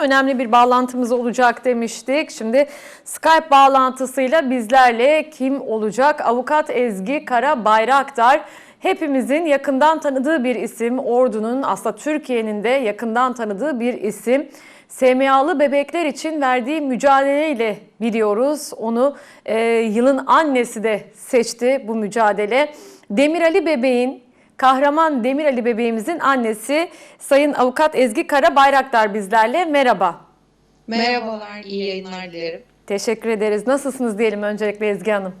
Önemli bir bağlantımız olacak demiştik. Şimdi Skype bağlantısıyla bizlerle kim olacak? Avukat Ezgi Kara Bayraktar. Hepimizin yakından tanıdığı bir isim. Ordu'nun aslında Türkiye'nin de yakından tanıdığı bir isim. SMA'lı bebekler için verdiği mücadeleyle biliyoruz. Onu e, yılın annesi de seçti bu mücadele. Demir Ali bebeğin Kahraman Demir Ali bebeğimizin annesi Sayın Avukat Ezgi Kara Bayraktar bizlerle. Merhaba. Merhabalar, iyi yayınlar dilerim. Teşekkür ederiz. Nasılsınız diyelim öncelikle Ezgi Hanım.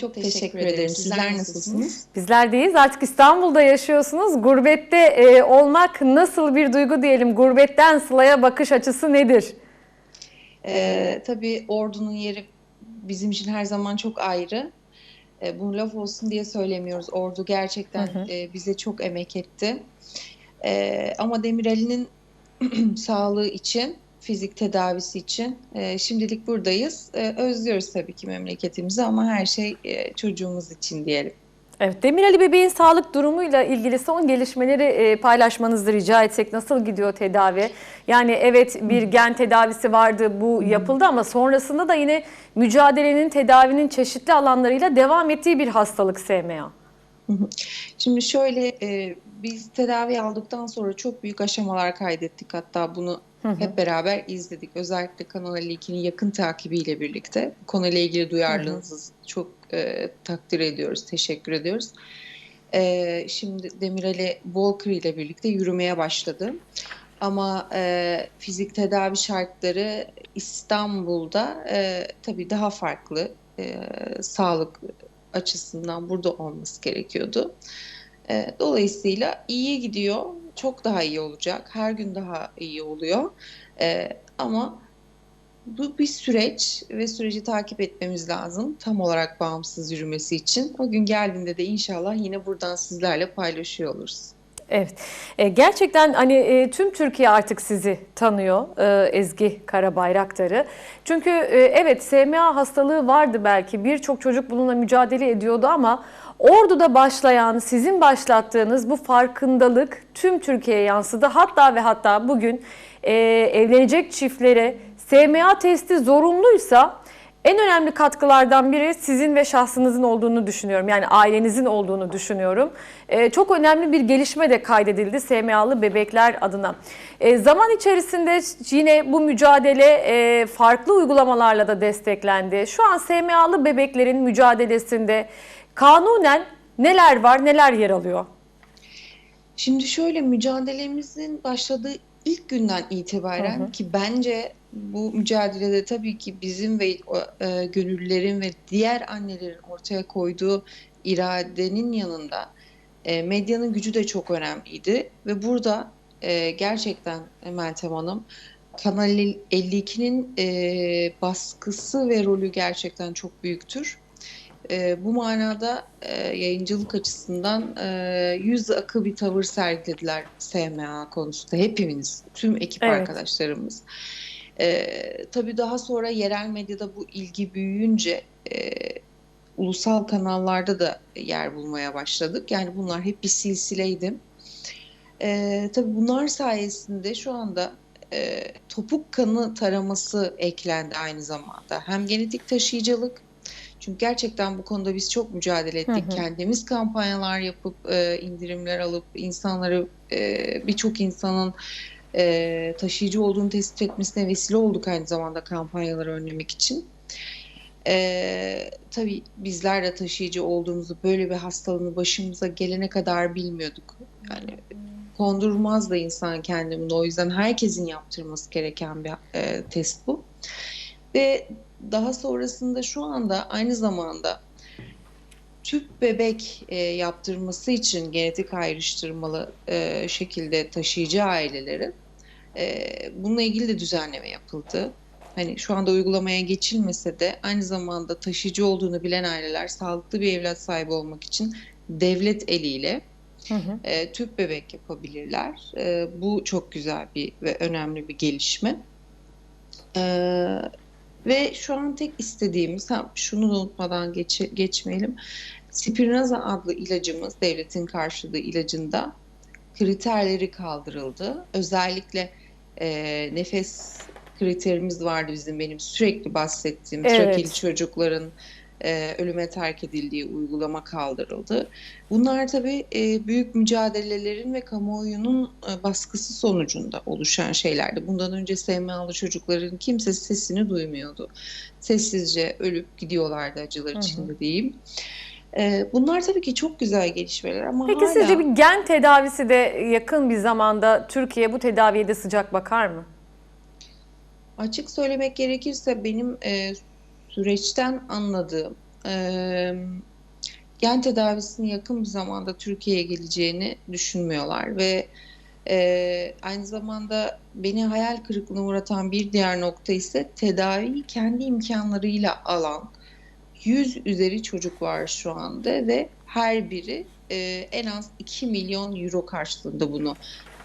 Çok, teşekkür ederim. Sizler nasılsınız? Bizler deyiz. Artık İstanbul'da yaşıyorsunuz. Gurbette e, olmak nasıl bir duygu diyelim? Gurbetten Sıla'ya bakış açısı nedir? Ee, tabii ordunun yeri bizim için her zaman çok ayrı. Ee, bunu laf olsun diye söylemiyoruz. Ordu gerçekten Hı hı. e, bize çok emek etti. Ee, ama Demirel'in sağlığı için, fizik tedavisi için e, şimdilik buradayız. E, özlüyoruz tabii ki memleketimizi ama her şey e, çocuğumuz için diyelim. Evet, Demir Ali bebeğin sağlık durumuyla ilgili son gelişmeleri e, paylaşmanızı rica etsek nasıl gidiyor tedavi? Yani evet bir gen tedavisi vardı bu yapıldı ama sonrasında da yine mücadelenin tedavinin çeşitli alanlarıyla devam ettiği bir hastalık SMA. Şimdi şöyle e, biz tedavi aldıktan sonra çok büyük aşamalar kaydettik. Hatta bunu Hı hı. hep beraber izledik. Özellikle Kanal 52'nin yakın takibiyle birlikte. Bu konuyla ilgili duyarlılığınızı çok e, takdir ediyoruz, teşekkür ediyoruz. E, şimdi Demireli Walker ile birlikte yürümeye başladı. Ama e, fizik tedavi şartları İstanbul'da e, tabii daha farklı. E, sağlık açısından burada olması gerekiyordu. E, dolayısıyla iyi gidiyor. Çok daha iyi olacak. Her gün daha iyi oluyor. E, ama bu bir süreç ve süreci takip etmemiz lazım. Tam olarak bağımsız yürümesi için. O gün geldiğinde de inşallah yine buradan sizlerle paylaşıyor oluruz. Evet. E, gerçekten hani e, tüm Türkiye artık sizi tanıyor e, Ezgi Karabayraktar'ı. Çünkü e, evet SMA hastalığı vardı belki. Birçok çocuk bununla mücadele ediyordu ama Ordu'da başlayan, sizin başlattığınız bu farkındalık tüm Türkiye'ye yansıdı. Hatta ve hatta bugün e, evlenecek çiftlere SMA testi zorunluysa en önemli katkılardan biri sizin ve şahsınızın olduğunu düşünüyorum. Yani ailenizin olduğunu düşünüyorum. Ee, çok önemli bir gelişme de kaydedildi SMA'lı bebekler adına. Ee, zaman içerisinde yine bu mücadele e, farklı uygulamalarla da desteklendi. Şu an SMA'lı bebeklerin mücadelesinde kanunen neler var, neler yer alıyor? Şimdi şöyle mücadelemizin başladığı ilk günden itibaren Hı hı. ki bence bu mücadelede tabii ki bizim ve e, gönüllülerin ve diğer annelerin ortaya koyduğu iradenin yanında e, medyanın gücü de çok önemliydi ve burada e, gerçekten Meltem Hanım Kanal 52'nin e, baskısı ve rolü gerçekten çok büyüktür. E, bu manada e, yayıncılık açısından e, yüz akı bir tavır sergilediler SMA konusunda hepimiz, tüm ekip Evet. arkadaşlarımız. E, tabii daha sonra yerel medyada bu ilgi büyüyünce e, ulusal kanallarda da yer bulmaya başladık. Yani bunlar hep bir silsileydi. E, tabii bunlar sayesinde şu anda e, topuk kanı taraması eklendi aynı zamanda. Hem genetik taşıyıcılık çünkü gerçekten bu konuda biz çok mücadele ettik. Hı hı. Kendimiz kampanyalar yapıp e, indirimler alıp insanları e, birçok insanın e, taşıyıcı olduğunu tespit etmesine vesile olduk aynı zamanda kampanyaları önlemek için. E, tabii bizler de taşıyıcı olduğumuzu böyle bir hastalığın başımıza gelene kadar bilmiyorduk. Yani kondurmaz da insan kendini. O yüzden herkesin yaptırması gereken bir e, test bu. Ve daha sonrasında şu anda aynı zamanda tüp bebek e, yaptırması için genetik ayrıştırmalı e, şekilde taşıyıcı ailelerin e, bununla ilgili de düzenleme yapıldı. Hani şu anda uygulamaya geçilmese de aynı zamanda taşıyıcı olduğunu bilen aileler sağlıklı bir evlat sahibi olmak için devlet eliyle Hı hı. e, tüp bebek yapabilirler. E, bu çok güzel bir ve önemli bir gelişme. E, ve şu an tek istediğimiz, ha, şunu da unutmadan geç, geçmeyelim. Spinraza adlı ilacımız, devletin karşıladığı ilacında kriterleri kaldırıldı. Özellikle e, nefes kriterimiz vardı bizim benim sürekli bahsettiğim Evet. trakeli çocukların e, ölüme terk edildiği uygulama kaldırıldı. Bunlar tabii e, büyük mücadelelerin ve kamuoyunun e, baskısı sonucunda oluşan şeylerdi. Bundan önce SMA'lı çocukların kimse sesini duymuyordu. Sessizce ölüp gidiyorlardı acılar Hı hı. içinde diyeyim. E, bunlar tabii ki çok güzel gelişmeler ama Peki hala sizce bir gen tedavisi de yakın bir zamanda Türkiye bu tedaviye de sıcak bakar mı? açık söylemek gerekirse benim e, süreçten anladığım e, gen tedavisinin yakın bir zamanda Türkiye'ye geleceğini düşünmüyorlar ve e, aynı zamanda beni hayal kırıklığına uğratan bir diğer nokta ise tedaviyi kendi imkanlarıyla alan 100 üzeri çocuk var şu anda ve her biri e, en az 2 milyon euro karşılığında bunu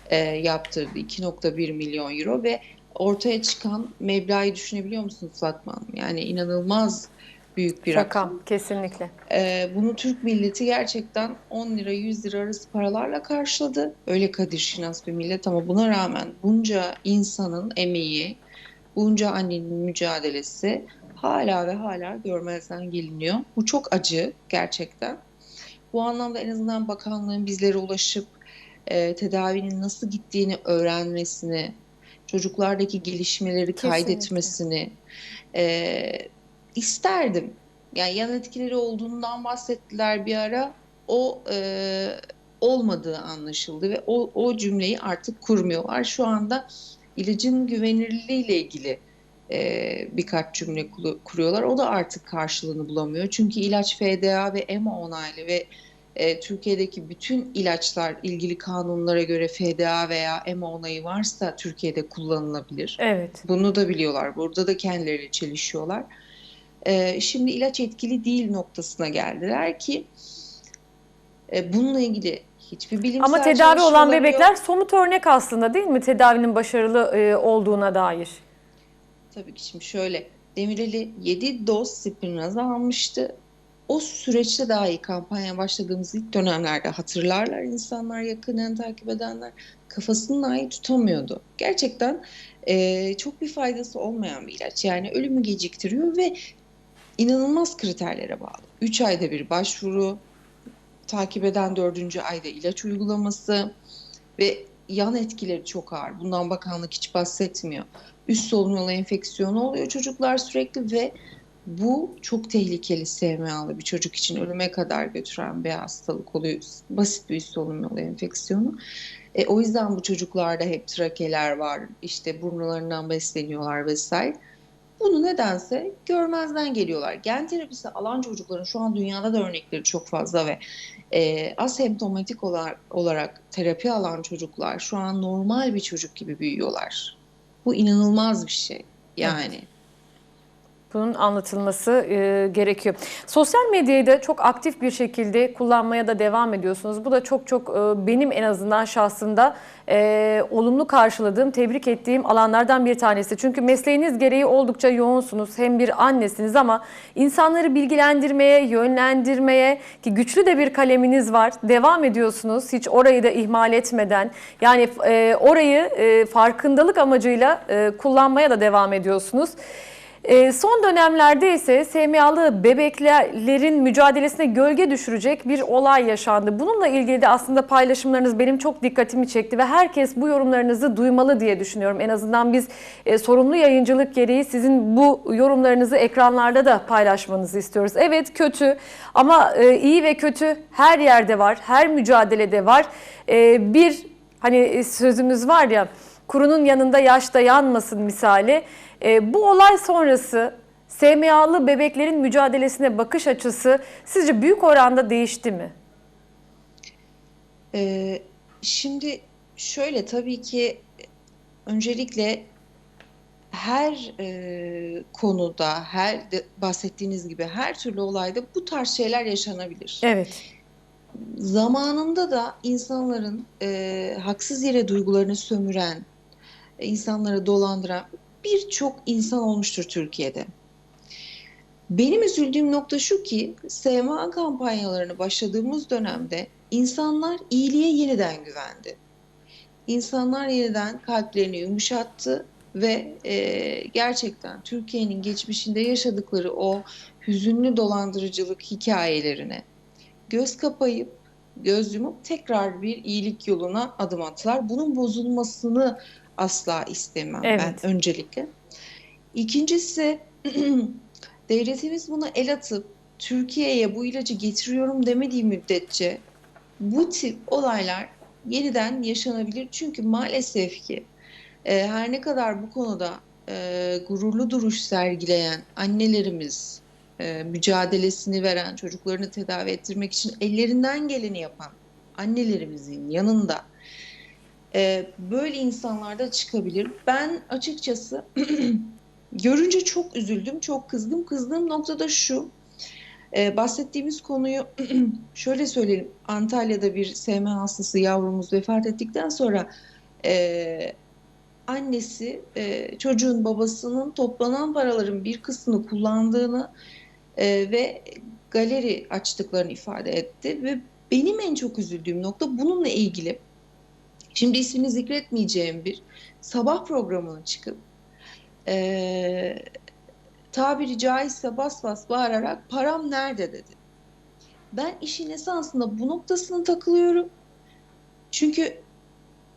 e, yaptırdı. 2.1 milyon euro ve ortaya çıkan meblağı düşünebiliyor musunuz Fatma Hanım? Yani inanılmaz büyük bir rakam. Rakam kesinlikle. Ee, bunu Türk milleti gerçekten 10 lira 100 lira arası paralarla karşıladı. Öyle kadir şinas bir millet ama buna rağmen bunca insanın emeği, bunca annenin mücadelesi hala ve hala görmezden geliniyor. Bu çok acı gerçekten. Bu anlamda en azından bakanlığın bizlere ulaşıp e, tedavinin nasıl gittiğini öğrenmesini, çocuklardaki gelişmeleri Kesinlikle. kaydetmesini e, isterdim. Yani yan etkileri olduğundan bahsettiler bir ara. O e, olmadığı anlaşıldı ve o, o cümleyi artık kurmuyorlar. Şu anda ilacın güvenilirliği ile ilgili e, birkaç cümle kuruyorlar. O da artık karşılığını bulamıyor. Çünkü ilaç FDA ve EMA onaylı ve e, Türkiye'deki bütün ilaçlar ilgili kanunlara göre FDA veya EMA onayı varsa Türkiye'de kullanılabilir. Evet. Bunu da biliyorlar. Burada da kendileriyle çelişiyorlar. Ee, şimdi ilaç etkili değil noktasına geldiler ki e, bununla ilgili hiçbir bilimsel Ama tedavi olan bebekler yok. somut örnek aslında değil mi? Tedavinin başarılı e, olduğuna dair. Tabii ki şimdi şöyle Demireli 7 doz spinraza almıştı. O süreçte dahi kampanya başladığımız ilk dönemlerde hatırlarlar insanlar yakından takip edenler kafasını dahi tutamıyordu. Gerçekten e, çok bir faydası olmayan bir ilaç. Yani ölümü geciktiriyor ve inanılmaz kriterlere bağlı. 3 ayda bir başvuru, takip eden 4. ayda ilaç uygulaması ve yan etkileri çok ağır. Bundan bakanlık hiç bahsetmiyor. Üst solunum yolu enfeksiyonu oluyor çocuklar sürekli ve bu çok tehlikeli SMA'lı bir çocuk için ölüme kadar götüren bir hastalık oluyor. Basit bir üst solunum yolu enfeksiyonu. E, o yüzden bu çocuklarda hep trakeler var, işte burunlarından besleniyorlar vesaire. Bunu nedense görmezden geliyorlar. Gen terapisi alan çocukların şu an dünyada da örnekleri çok fazla ve e, asemptomatik olarak, olarak terapi alan çocuklar şu an normal bir çocuk gibi büyüyorlar. Bu inanılmaz bir şey. Yani. Bunun anlatılması e, gerekiyor. Sosyal medyayı da çok aktif bir şekilde kullanmaya da devam ediyorsunuz. Bu da çok çok e, benim en azından şahsında e, olumlu karşıladığım, tebrik ettiğim alanlardan bir tanesi. Çünkü mesleğiniz gereği oldukça yoğunsunuz. Hem bir annesiniz ama insanları bilgilendirmeye, yönlendirmeye ki güçlü de bir kaleminiz var. Devam ediyorsunuz hiç orayı da ihmal etmeden. Yani e, orayı e, farkındalık amacıyla e, kullanmaya da devam ediyorsunuz. E, son dönemlerde ise SMA'lı bebeklerin mücadelesine gölge düşürecek bir olay yaşandı. Bununla ilgili de aslında paylaşımlarınız benim çok dikkatimi çekti ve herkes bu yorumlarınızı duymalı diye düşünüyorum. En azından biz e, sorumlu yayıncılık gereği sizin bu yorumlarınızı ekranlarda da paylaşmanızı istiyoruz. Evet kötü ama e, iyi ve kötü her yerde var, her mücadelede var. E, bir hani sözümüz var ya kurunun yanında yaş da yanmasın misali. E, bu olay sonrası SMA'lı bebeklerin mücadelesine bakış açısı sizce büyük oranda değişti mi? Ee, şimdi şöyle tabii ki öncelikle her e, konuda, her de, bahsettiğiniz gibi her türlü olayda bu tarz şeyler yaşanabilir. Evet. Zamanında da insanların e, haksız yere duygularını sömüren, insanları dolandıran birçok insan olmuştur Türkiye'de. Benim üzüldüğüm nokta şu ki SMA kampanyalarını başladığımız dönemde insanlar iyiliğe yeniden güvendi. insanlar yeniden kalplerini yumuşattı ve e, gerçekten Türkiye'nin geçmişinde yaşadıkları o hüzünlü dolandırıcılık hikayelerine göz kapayıp göz yumup tekrar bir iyilik yoluna adım attılar. Bunun bozulmasını asla istemem Evet. ben öncelikle. İkincisi devletimiz buna el atıp Türkiye'ye bu ilacı getiriyorum demediği müddetçe bu tip olaylar yeniden yaşanabilir. Çünkü maalesef ki e, her ne kadar bu konuda e, gururlu duruş sergileyen annelerimiz, e, mücadelesini veren, çocuklarını tedavi ettirmek için ellerinden geleni yapan annelerimizin yanında e, böyle insanlar da çıkabilir. Ben açıkçası görünce çok üzüldüm, çok kızdım. Kızdığım noktada şu, e, bahsettiğimiz konuyu şöyle söyleyelim. Antalya'da bir SM hastası yavrumuz vefat ettikten sonra e, annesi e, çocuğun babasının toplanan paraların bir kısmını kullandığını e, ve galeri açtıklarını ifade etti ve benim en çok üzüldüğüm nokta bununla ilgili. Şimdi ismini zikretmeyeceğim bir sabah programına çıkıp e, tabiri caizse bas bas bağırarak param nerede dedi. Ben işin esasında bu noktasına takılıyorum. Çünkü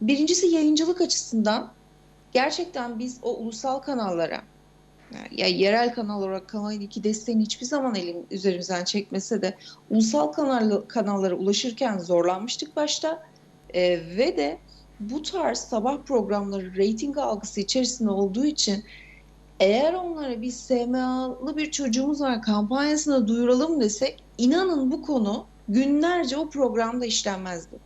birincisi yayıncılık açısından gerçekten biz o ulusal kanallara ya yerel kanal olarak Kanal 2 desteğini hiçbir zaman elim üzerimizden çekmese de ulusal kanal, kanallara ulaşırken zorlanmıştık başta Ee, ve de bu tarz sabah programları reyting algısı içerisinde olduğu için eğer onlara bir SMA'lı bir çocuğumuz var kampanyasını duyuralım desek inanın bu konu günlerce o programda işlenmezdi.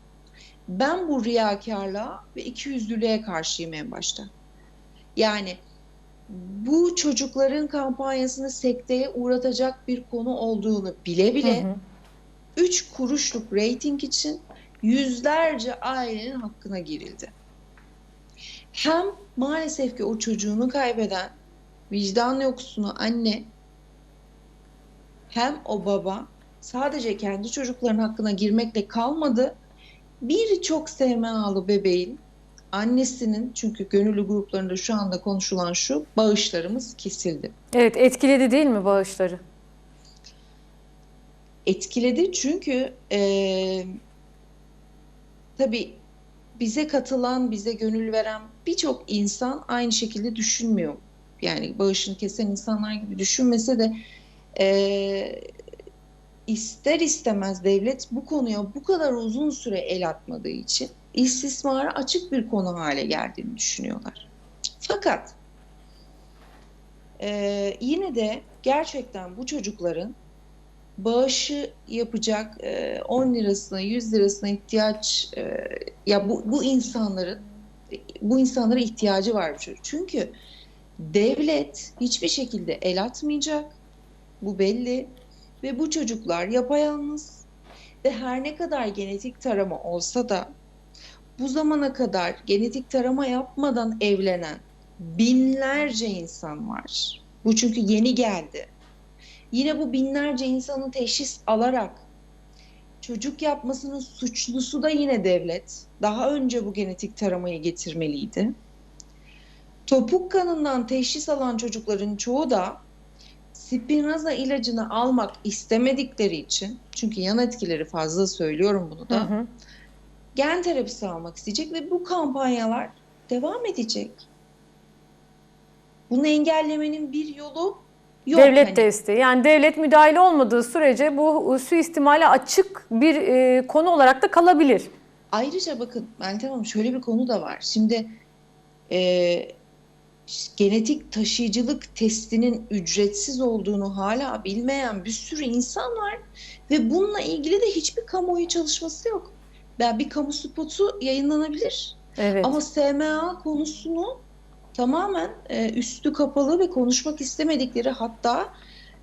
Ben bu riyakarlığa ve ikiyüzlülüğe karşıyım en başta. Yani bu çocukların kampanyasını sekteye uğratacak bir konu olduğunu bile bile Hı hı. 3 kuruşluk reyting için yüzlerce ailenin hakkına girildi. Hem maalesef ki o çocuğunu kaybeden vicdan yoksunu anne hem o baba sadece kendi çocukların hakkına girmekle kalmadı. Birçok SMA'lı bebeğin annesinin çünkü gönüllü gruplarında şu anda konuşulan şu bağışlarımız kesildi. Evet etkiledi değil mi bağışları? etkiledi çünkü e, tabii bize katılan, bize gönül veren birçok insan aynı şekilde düşünmüyor. Yani bağışını kesen insanlar gibi düşünmese de e, ister istemez devlet bu konuya bu kadar uzun süre el atmadığı için istismara açık bir konu hale geldiğini düşünüyorlar. Fakat e, yine de gerçekten bu çocukların bağışı yapacak e, 10 lirasına 100 lirasına ihtiyaç e, ya bu, bu insanların bu insanlara ihtiyacı var bu. Çünkü devlet hiçbir şekilde el atmayacak. Bu belli ve bu çocuklar yapayalnız ve her ne kadar genetik tarama olsa da bu zamana kadar genetik tarama yapmadan evlenen binlerce insan var. Bu çünkü yeni geldi. Yine bu binlerce insanın teşhis alarak çocuk yapmasının suçlusu da yine devlet. Daha önce bu genetik taramayı getirmeliydi. Topuk kanından teşhis alan çocukların çoğu da Spinraza ilacını almak istemedikleri için, çünkü yan etkileri fazla söylüyorum bunu Hı da, hı. gen terapisi almak isteyecek ve bu kampanyalar devam edecek. Bunu engellemenin bir yolu yok. devlet hani. desteği. Yani devlet müdahale olmadığı sürece bu suistimale açık bir e, konu olarak da kalabilir. Ayrıca bakın Meltem Hanım şöyle bir konu da var. Şimdi e, genetik taşıyıcılık testinin ücretsiz olduğunu hala bilmeyen bir sürü insan var ve bununla ilgili de hiçbir kamuoyu çalışması yok. Ben bir kamu spotu yayınlanabilir Evet. ama SMA konusunu tamamen e, üstü kapalı ve konuşmak istemedikleri hatta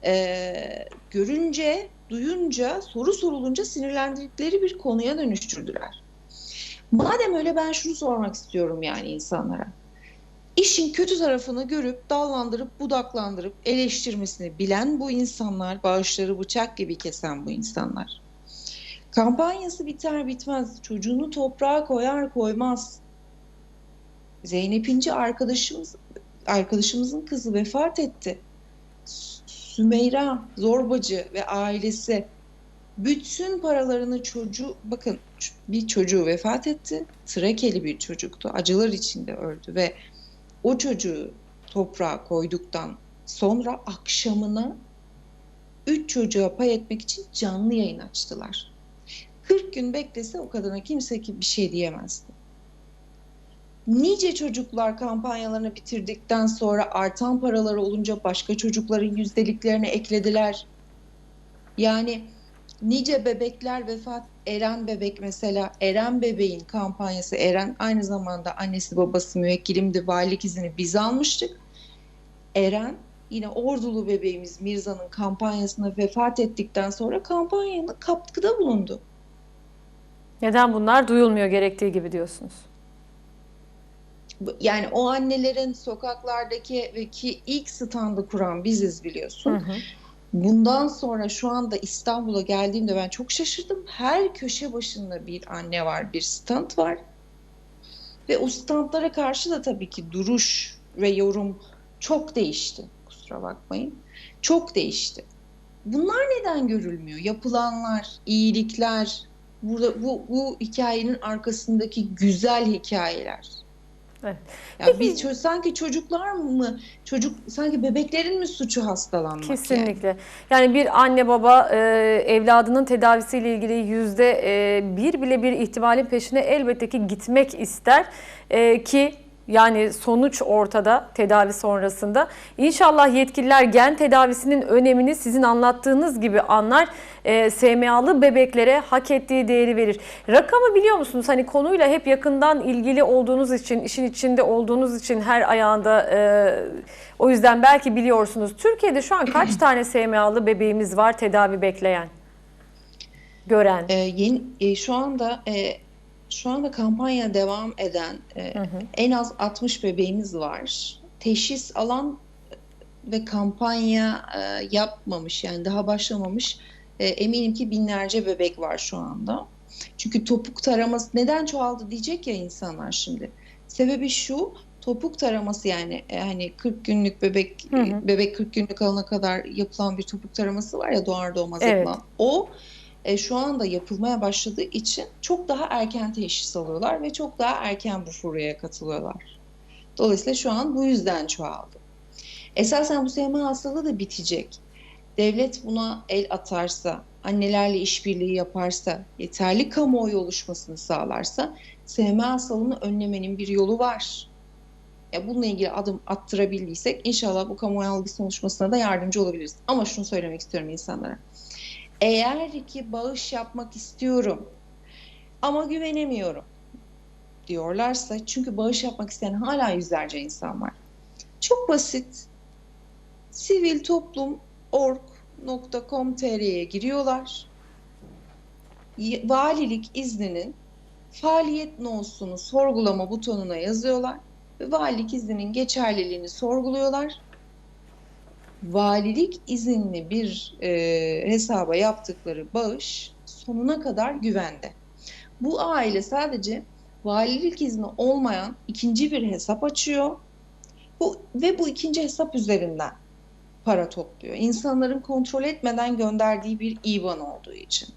e, görünce, duyunca, soru sorulunca sinirlendikleri bir konuya dönüştürdüler. Madem öyle ben şunu sormak istiyorum yani insanlara. İşin kötü tarafını görüp dallandırıp budaklandırıp eleştirmesini bilen bu insanlar, bağışları bıçak gibi kesen bu insanlar. Kampanyası biter bitmez çocuğunu toprağa koyar koymaz Zeynep İnce arkadaşımız arkadaşımızın kızı vefat etti. Sümeyra Zorbacı ve ailesi bütün paralarını çocuğu bakın bir çocuğu vefat etti. Trakeli bir çocuktu. Acılar içinde öldü ve o çocuğu toprağa koyduktan sonra akşamına üç çocuğa pay etmek için canlı yayın açtılar. 40 gün beklese o kadına kimse ki bir şey diyemezdi. Nice çocuklar kampanyalarını bitirdikten sonra artan paraları olunca başka çocukların yüzdeliklerini eklediler. Yani nice bebekler vefat Eren bebek mesela Eren bebeğin kampanyası Eren aynı zamanda annesi babası müvekkilimdi valilik izini biz almıştık. Eren yine ordulu bebeğimiz Mirza'nın kampanyasına vefat ettikten sonra kampanyanın katkıda bulundu. Neden bunlar duyulmuyor gerektiği gibi diyorsunuz? Yani o annelerin sokaklardaki ki ilk standı kuran biziz biliyorsun. Hı hı. Bundan sonra şu anda İstanbul'a geldiğimde ben çok şaşırdım. Her köşe başında bir anne var, bir stand var. Ve o standlara karşı da tabii ki duruş ve yorum çok değişti. Kusura bakmayın. Çok değişti. Bunlar neden görülmüyor? Yapılanlar, iyilikler, burada bu, bu hikayenin arkasındaki güzel hikayeler. Evet. Ya Peki- biz ço- sanki çocuklar mı, çocuk sanki bebeklerin mi suçu hastalanmak yani? Kesinlikle. Yani bir anne baba e, evladının tedavisiyle ilgili yüzde e, bir bile bir ihtimalin peşine elbette ki gitmek ister E, ki yani sonuç ortada tedavi sonrasında. İnşallah yetkililer gen tedavisinin önemini sizin anlattığınız gibi anlar. E, SMA'lı bebeklere hak ettiği değeri verir. Rakamı biliyor musunuz? Hani konuyla hep yakından ilgili olduğunuz için, işin içinde olduğunuz için her ayağında e, o yüzden belki biliyorsunuz. Türkiye'de şu an kaç tane SMA'lı bebeğimiz var tedavi bekleyen? Gören. Ee, yeni, e, şu anda e, şu anda kampanya devam eden e, Hı hı. en az 60 bebeğimiz var. Teşhis alan ve kampanya e, yapmamış yani daha başlamamış e, eminim ki binlerce bebek var şu anda. Çünkü topuk taraması neden çoğaldı diyecek ya insanlar şimdi. Sebebi şu topuk taraması yani e, hani 40 günlük bebek Hı hı. bebek 40 günlük alana kadar yapılan bir topuk taraması var ya doğar doğmaz Evet. yapılan. O e, şu anda yapılmaya başladığı için çok daha erken teşhis alıyorlar ve çok daha erken bu furyaya katılıyorlar. Dolayısıyla şu an bu yüzden çoğaldı. Esasen bu SMA hastalığı da bitecek. Devlet buna el atarsa, annelerle işbirliği yaparsa, yeterli kamuoyu oluşmasını sağlarsa SMA hastalığını önlemenin bir yolu var. Ya bununla ilgili adım attırabildiysek inşallah bu kamuoyu algısı oluşmasına da yardımcı olabiliriz. Ama şunu söylemek istiyorum insanlara. Eğer ki bağış yapmak istiyorum ama güvenemiyorum diyorlarsa çünkü bağış yapmak isteyen hala yüzlerce insan var. Çok basit. siviltoplum.org.com.tr'ye giriyorlar. Y- Valilik izninin faaliyet nosunu sorgulama butonuna yazıyorlar ve valilik izninin geçerliliğini sorguluyorlar. Valilik izinli bir e, hesaba yaptıkları bağış sonuna kadar güvende. Bu aile sadece valilik izni olmayan ikinci bir hesap açıyor. Bu ve bu ikinci hesap üzerinden para topluyor. İnsanların kontrol etmeden gönderdiği bir IBAN olduğu için.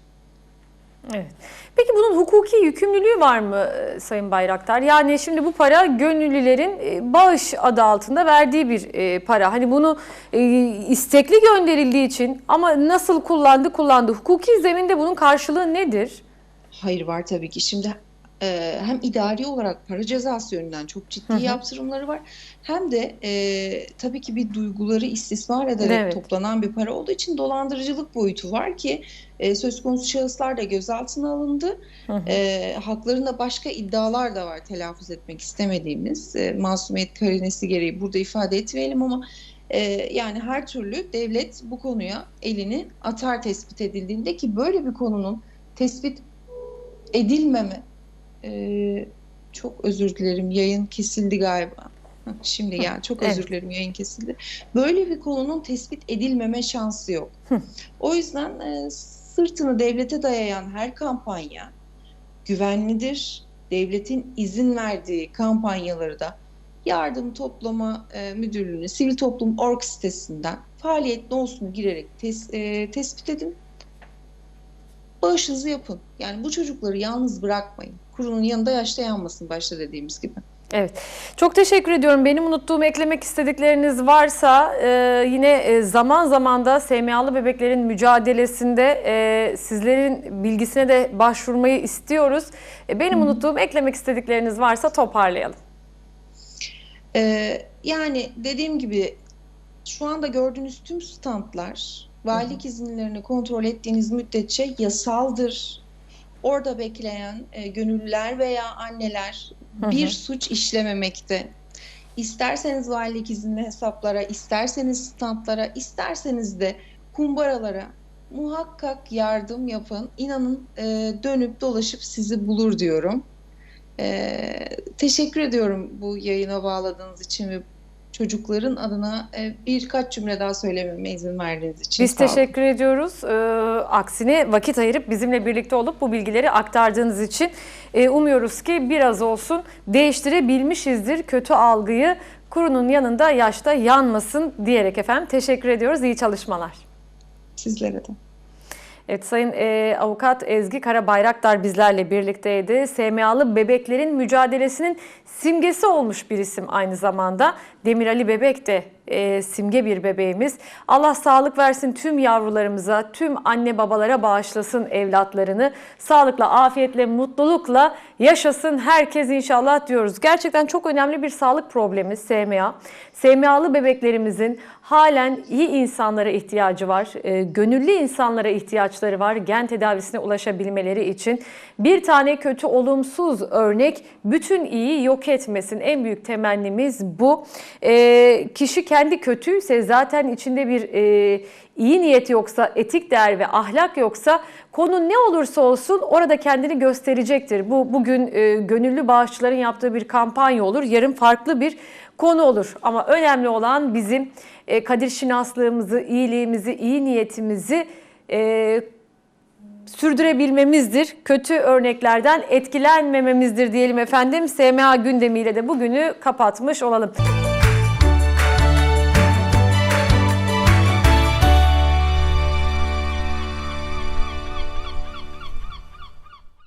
Evet. Peki bunun hukuki yükümlülüğü var mı e, Sayın Bayraktar? Yani şimdi bu para gönüllülerin e, bağış adı altında verdiği bir e, para. Hani bunu istekli gönderildiği için ama nasıl kullandı kullandı. Hukuki zeminde bunun karşılığı nedir? Hayır var tabii ki. Şimdi e, hem idari olarak para cezası yönünden çok ciddi Hı hı. yaptırımları var. Hem de e, tabii ki bir duyguları istismar ederek Evet. toplanan bir para olduğu için dolandırıcılık boyutu var ki e, söz konusu şahıslar da gözaltına alındı. Hı hı. E, haklarında başka iddialar da var telaffuz etmek istemediğimiz. E, masumiyet karinesi gereği burada ifade etmeyelim ama e, yani her türlü devlet bu konuya elini atar tespit edildiğinde ki böyle bir konunun tespit edilmeme e, çok özür dilerim yayın kesildi galiba. Şimdi yani çok Evet. özür dilerim yayın kesildi. Böyle bir konunun tespit edilmeme şansı yok. O yüzden e, sırtını devlete dayayan her kampanya güvenlidir. devletin izin verdiği kampanyaları da Yardım Toplama e, Müdürlüğü'nün Sivil Toplum Org sitesinden faaliyet nosunu girerek tes- e, tespit edin. Bağışınızı yapın. Yani bu çocukları yalnız bırakmayın. Kurunun yanında yaşta yanmasın başta dediğimiz gibi. Evet. Çok teşekkür ediyorum. Benim unuttuğum eklemek istedikleriniz varsa e, yine e, zaman zaman da SMA'lı bebeklerin mücadelesinde e, sizlerin bilgisine de başvurmayı istiyoruz. E, benim unuttuğum eklemek istedikleriniz varsa toparlayalım. Ee, yani dediğim gibi şu anda gördüğünüz tüm standlar valilik izinlerini kontrol ettiğiniz müddetçe yasaldır. Orada bekleyen e, gönüllüler veya anneler Hı hı. bir suç işlememekte. İsterseniz valilik izinli hesaplara, isterseniz standlara, isterseniz de kumbaralara muhakkak yardım yapın. İnanın e, dönüp dolaşıp sizi bulur diyorum. Ee, teşekkür ediyorum bu yayına bağladığınız için ve çocukların adına e, birkaç cümle daha söylememe izin verdiğiniz için. Biz teşekkür ediyoruz. Ee, aksine vakit ayırıp bizimle birlikte olup bu bilgileri aktardığınız için Ee, umuyoruz ki biraz olsun değiştirebilmişizdir kötü algıyı. Kurunun yanında yaşta yanmasın diyerek efendim teşekkür ediyoruz. İyi çalışmalar. Sizlere de. Evet Sayın e, Avukat Ezgi Karabayraktar bizlerle birlikteydi. SMA'lı bebeklerin mücadelesinin simgesi olmuş bir isim aynı zamanda. Demir Ali Bebek de e, simge bir bebeğimiz. Allah sağlık versin tüm yavrularımıza, tüm anne babalara bağışlasın evlatlarını. Sağlıkla, afiyetle, mutlulukla yaşasın herkes inşallah diyoruz. Gerçekten çok önemli bir sağlık problemi SMA. SMA'lı bebeklerimizin halen iyi insanlara ihtiyacı var. E, gönüllü insanlara ihtiyaçları var gen tedavisine ulaşabilmeleri için. Bir tane kötü olumsuz örnek bütün iyiyi yok etmesin. En büyük temennimiz bu. E, kişi kendi kötüyse zaten içinde bir e, iyi niyet yoksa, etik değer ve ahlak yoksa konu ne olursa olsun orada kendini gösterecektir. Bu bugün e, gönüllü bağışçıların yaptığı bir kampanya olur. Yarın farklı bir konu olur. Ama önemli olan bizim e, kadir şinaslığımızı, iyiliğimizi, iyi niyetimizi e, sürdürebilmemizdir. Kötü örneklerden etkilenmememizdir diyelim efendim. SMA gündemiyle de bugünü kapatmış olalım.